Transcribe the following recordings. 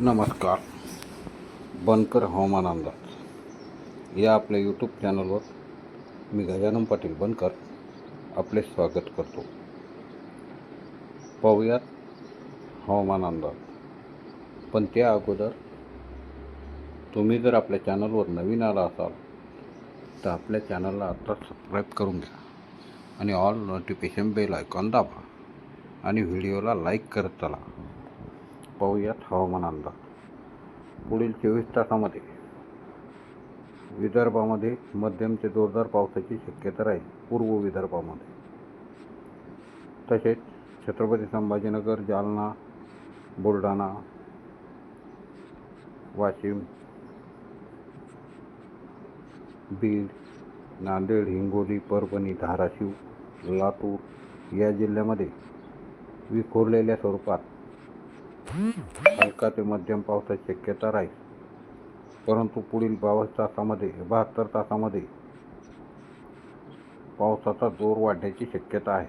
नमस्कार. बनकर हवामान अंदाज. या आपल्या यूट्यूब चॅनलवर मी गजानन पाटील बनकर आपले स्वागत करतो. पाहूयात हवामान अंदाज. पण त्या अगोदर तुम्ही जर आपल्या चॅनलवर नवीन आला असाल तर आपल्या चॅनलला आता सबस्क्राईब करून घ्या आणि ऑल नोटिफिकेशन बेल आयकॉन दाबा आणि व्हिडिओला लाईक करत चला. पाहूयात हवामान अंदाज. पुढील चोवीस तासामध्ये विदर्भामध्ये मध्यम ते जोरदार पावसाची शक्यता राहील. पूर्व विदर्भामध्ये. तसेच छत्रपती संभाजीनगर जालना बुलढाणा वाशिम बीड नांदेड हिंगोली परभणी धाराशिव लातूर या जिल्ह्यामध्ये विखुरलेल्या स्वरूपात हलका ते मध्यम पावसाची शक्यता राहील. परंतु पुढील बावीस तासामध्ये बहात्तर तासामध्ये पावसाचा जोर वाढण्याची शक्यता आहे.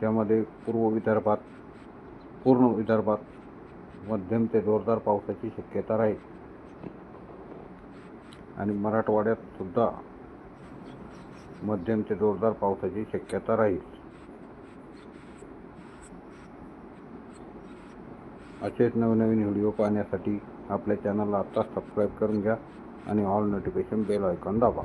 त्यामध्ये पूर्व विदर्भात पूर्ण विदर्भात मध्यम ते जोरदार पावसाची शक्यता राहील. आणि मराठवाड्यात सुद्धा मध्यम ते जोरदार पावसाची शक्यता राहील. असेच नवनवीन व्हिडिओ पाहण्यासाठी आपल्या चॅनलला आत्ताच सबस्क्राईब करून घ्या आणि ऑल नोटिफिकेशन बेल आयकॉन दाबा.